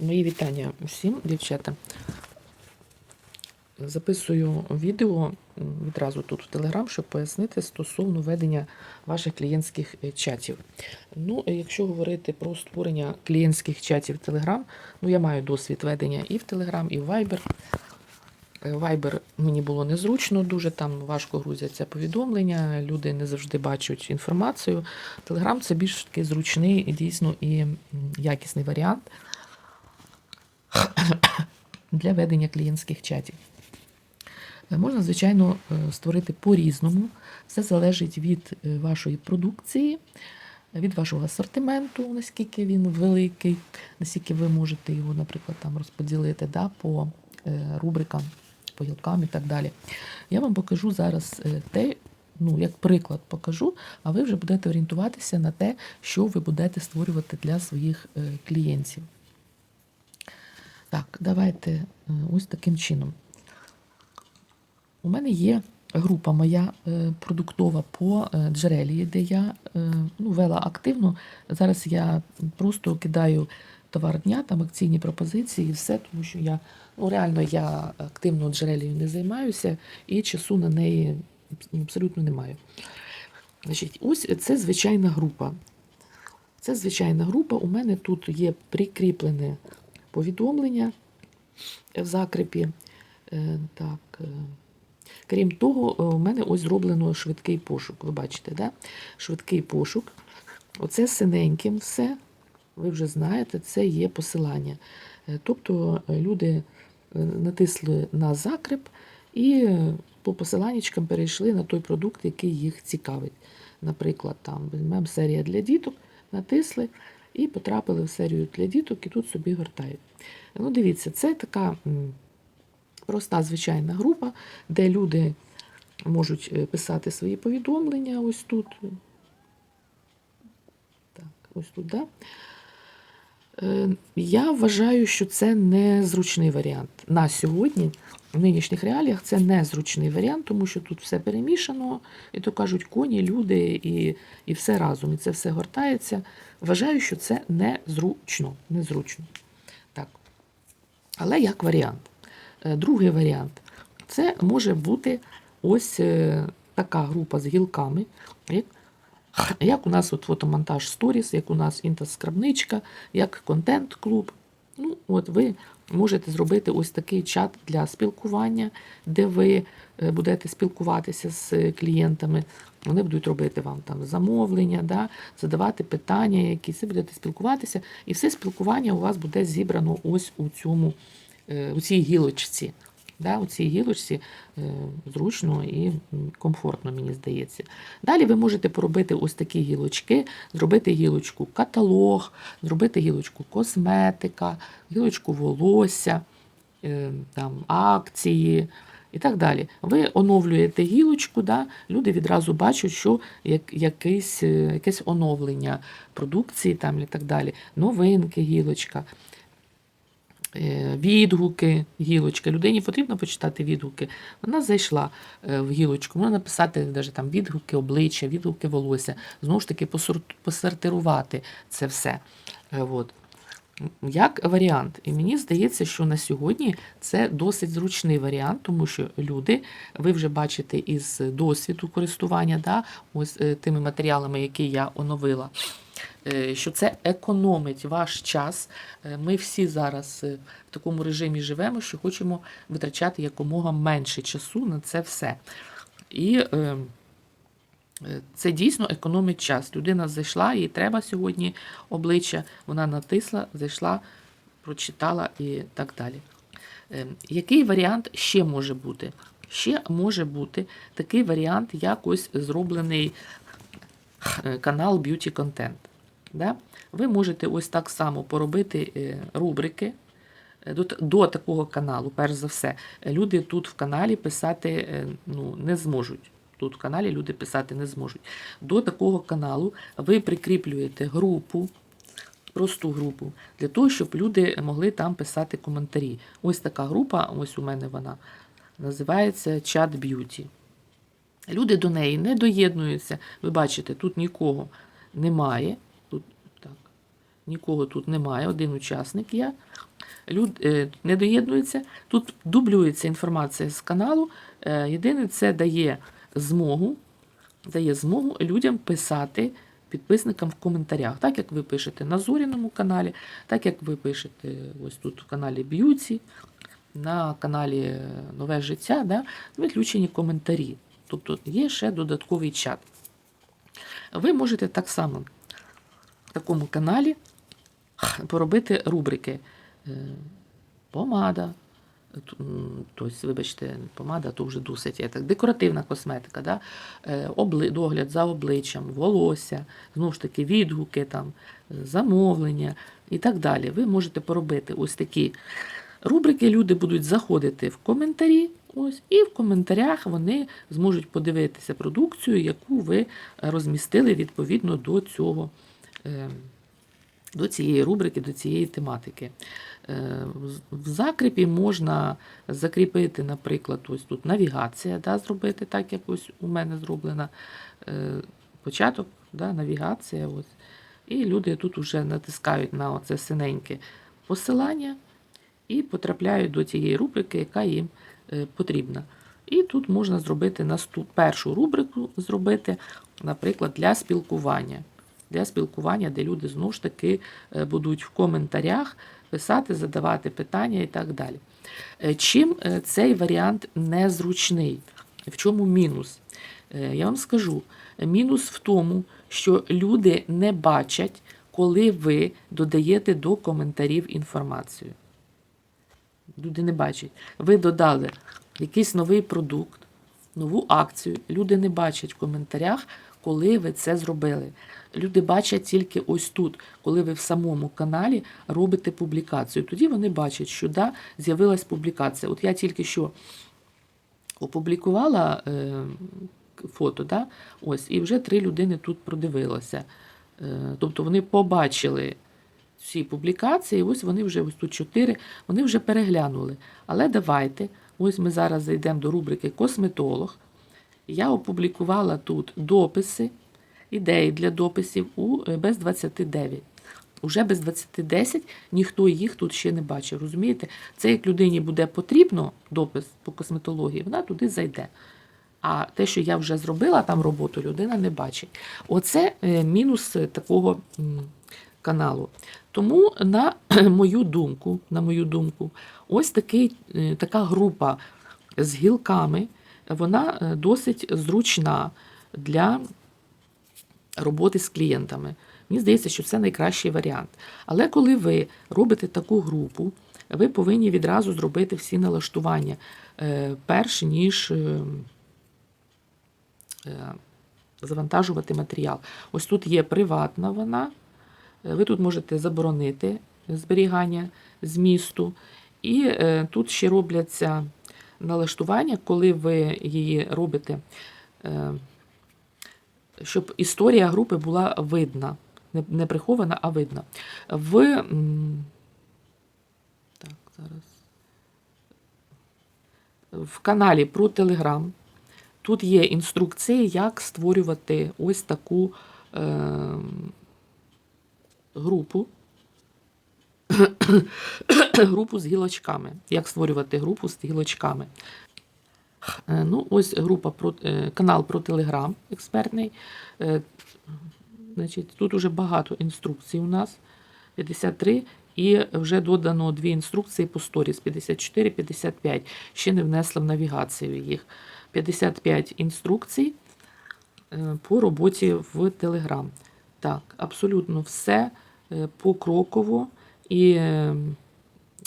Мої вітання всім, дівчата. Записую відео відразу тут в Телеграм, щоб пояснити стосовно ведення ваших клієнтських е, чатів. Ну, якщо говорити про створення клієнтських чатів в Телеграм, ну я маю досвід ведення і в Телеграм, і в Viber. Е, Viber мені було незручно, дуже там важко грузяться повідомлення, люди не завжди бачать інформацію. Телеграм це більш такий зручний дійсно і якісний варіант для ведення клієнтських чатів. Е, Можна, звичайно, е, створити по-різному. Все залежить від е, вашої продукції, від вашого асортименту, наскільки він великий, наскільки ви можете його, наприклад, там розподілити да, по рубрикам, по гілкам і так далі. Я вам покажу зараз те, ну, як приклад покажу, а ви вже будете орієнтуватися на те, що ви будете створювати для своїх клієнтів. Так, давайте е, ось таким чином. У мене є група моя е, продуктова по е, джерелі, де я ну, вела активно. Зараз я просто кидаю товар дня, там акційні пропозиції і все, тому що я ну, реально я активно джерелію не займаюся і часу на неї абсолютно не маю. Значить, ось це звичайна група. Це звичайна група. У мене тут є прикріплене повідомлення в закрепі. Е, Так. е, Крім того, е, у мене ось зроблено швидкий пошук. Ви бачите, да? швидкий пошук. Оце синеньким все. Ви вже знаєте, це є посилання. Тобто люди натисли на закреп і по посиланнячкам перейшли на той продукт, який їх цікавить. Наприклад, там серія для діток, натисли і потрапили в серію для діток, і тут собі гортають. Ну, дивіться, це така проста звичайна група, де люди можуть е, писати свої повідомлення ось тут. Так, ось тут, да? Е, Я вважаю, що це не зручний варіант. На сьогодні, в нинішніх реаліях, це не зручний варіант, тому що тут все перемішано, і то кажуть коні, люди, і, і все разом, і це все гортається. Вважаю, що це незручно. незручно. Так. Але як варіант. Е, Другий варіант це може бути ось е, така група з гілками, як, як у нас от фотомонтаж сторіс, як у нас інтаскрабничка, як контент-клуб. Ну, от ви можете зробити ось такий чат для спілкування, де ви е, будете спілкуватися з клієнтами. Вони будуть робити вам там замовлення, да, задавати питання, якісь ви будете спілкуватися, і все спілкування у вас буде зібрано ось у цьому, е, у цій гілочці. Да, у цій гілочці е, зручно і комфортно, мені здається. Далі ви можете поробити ось такі гілочки, зробити гілочку каталог, зробити гілочку косметика, гілочку волосся, е, там, акції і так далі. Ви оновлюєте гілочку, да, люди відразу бачать, що як, якесь, е, якесь оновлення продукції там, і так далі. Новинки, гілочка. Е, Відгуки, гілочка. Людині потрібно почитати відгуки. Вона зайшла е, в гілочку, можна написати навіть там відгуки обличчя, відгуки волосся. Знову ж таки, посортирувати це все. Е, От. Як варіант. І мені здається, що на сьогодні це досить зручний варіант, тому що люди, ви вже бачите із досвіду користування, да, ось тими матеріалами, які я оновила, що це економить ваш час. Е, Ми всі зараз е, в такому режимі живемо, що хочемо витрачати якомога менше часу на це все. І е, е, це дійсно економить час. Людина зайшла, їй треба сьогодні обличчя, вона натисла, зайшла, прочитала і так далі. Е, Який варіант ще може бути? Ще може бути такий варіант, як ось зроблений е, канал Content. Да? Ви можете ось так само поробити е, рубрики. Е, До, до такого каналу, перш за все, люди тут в каналі писати е, ну, не зможуть. Тут в каналі люди писати не зможуть. До такого каналу ви прикріплюєте групу, просту групу, для того, щоб люди могли там писати коментарі. Ось така група, ось у мене вона називається Чат Б'юті. Люди до неї не доєднуються. Ви бачите, тут нікого немає. Нікого тут немає, один учасник є. Люд е, не доєднується. Тут дублюється інформація з каналу. Е, єдине, це дає змогу, дає змогу людям писати підписникам в коментарях, так як ви пишете на Зоріному каналі, так як ви пишете ось тут в каналі Б'юці, на каналі е, Нове життя, да, відключені коментарі. Тобто є ще додатковий чат. Ви можете так само в такому каналі поробити рубрики е, помада. Тобто, вибачте, помада, то вже досить є так. Декоративна косметика, да? е, обли, догляд за обличчям, волосся, знову ж таки, відгуки, там, е, замовлення і так далі. Ви можете поробити ось такі рубрики. Люди будуть заходити в коментарі. Ось, і в коментарях вони зможуть подивитися продукцію, яку ви розмістили відповідно до цього. До цієї рубрики, до цієї тематики. Е, в- В закріпі можна закріпити, наприклад, ось тут навігація, да, зробити так, як ось у мене зроблена. Е, Початок, да, навігація. Ось. І люди тут вже натискають на оце синеньке посилання і потрапляють до тієї рубрики, яка їм е, потрібна. І тут можна зробити наступ, першу рубрику, зробити, наприклад, для спілкування. Для спілкування, де люди знову ж таки е, будуть в коментарях писати, задавати питання і так далі. Е, Чим е, цей варіант незручний? В чому мінус? Я вам скажу, мінус в тому, що люди не бачать, коли ви додаєте до коментарів інформацію. Люди не бачать. Ви додали якийсь новий продукт, нову акцію. Люди не бачать в коментарях, коли ви це зробили. Люди бачать тільки ось тут, коли ви в самому каналі робите публікацію. Тоді вони бачать, що да, з'явилась публікація. От я тільки що опублікувала е, фото, да, ось, і вже три людини тут продивилося. Е, тобто вони побачили всі публікації, ось вони вже ось тут чотири, вони вже переглянули. Але давайте, ось ми зараз зайдемо до рубрики Косметолог. Я опублікувала тут дописи, ідеї для дописів у е, без 29. Уже без 2010 ніхто їх тут ще не бачив. Розумієте? Це як людині буде потрібно допис по косметології, вона туди зайде. А те, що я вже зробила там роботу, людина не бачить. Оце е, мінус такого каналу. Тому, на мою думку, на мою думку, ось такий, е, така група з гілками, вона досить зручна для роботи з клієнтами. Мені здається, що це найкращий варіант. Але коли ви робите таку групу, ви повинні відразу зробити всі налаштування, е, перш ніж е, е, завантажувати матеріал. Ось тут є приватна вона. Ви тут можете заборонити зберігання змісту. І тут ще робляться налаштування, коли ви її робите, щоб історія групи була видна. Не, прихована, а видна. В, так, зараз. В каналі про Телеграм тут є інструкції, як створювати ось таку е, групу. групу з гілочками. Як створювати групу з гілочками. Е, Ну, ось група про е, канал про Телеграм експертний. Е, Значить, тут уже багато інструкцій у нас. 53. І вже додано дві інструкції по сторіс 54, 55. Ще не внесла в навігацію їх. 55 інструкцій по роботі в Telegram. Так, абсолютно все покроково. І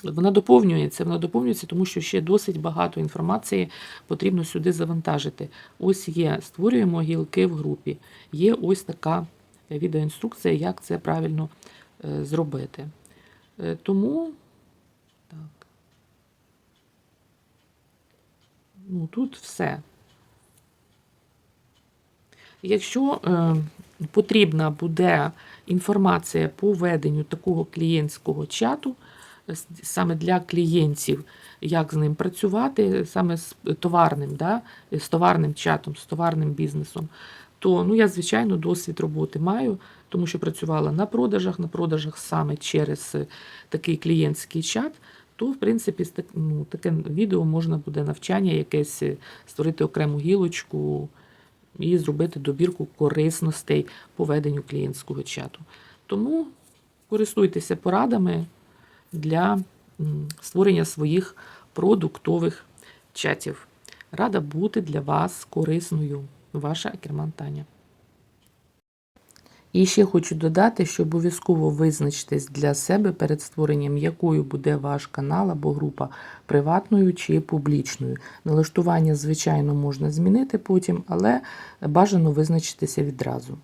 вона доповнюється, вона доповнюється, тому що ще досить багато інформації потрібно сюди завантажити. Ось є, створюємо гілки в групі. Є ось така відеоінструкція, як це правильно е, зробити. Е, Тому так. Ну, тут все. Якщо е, потрібна буде інформація по веденню такого клієнтського чату, саме для клієнтів, як з ним працювати, саме з товарним, да, з товарним чатом, з товарним бізнесом, то ну, я, звичайно, досвід роботи маю. тому що працювала на продажах, на продажах саме через е, такий клієнтський чат, то в принципі ну, таке відео можна буде навчання якесь е, створити окрему гілочку і зробити добірку корисностей по веденню клієнтського чату. Тому користуйтеся порадами для створення своїх продуктових чатів. Рада бути для вас корисною. Ваша Акерман Таня. І ще хочу додати, що обов'язково визначтесь для себе перед створенням, якою буде ваш канал або група приватною чи публічною. Налаштування, звичайно, можна змінити потім, але бажано визначитися відразу.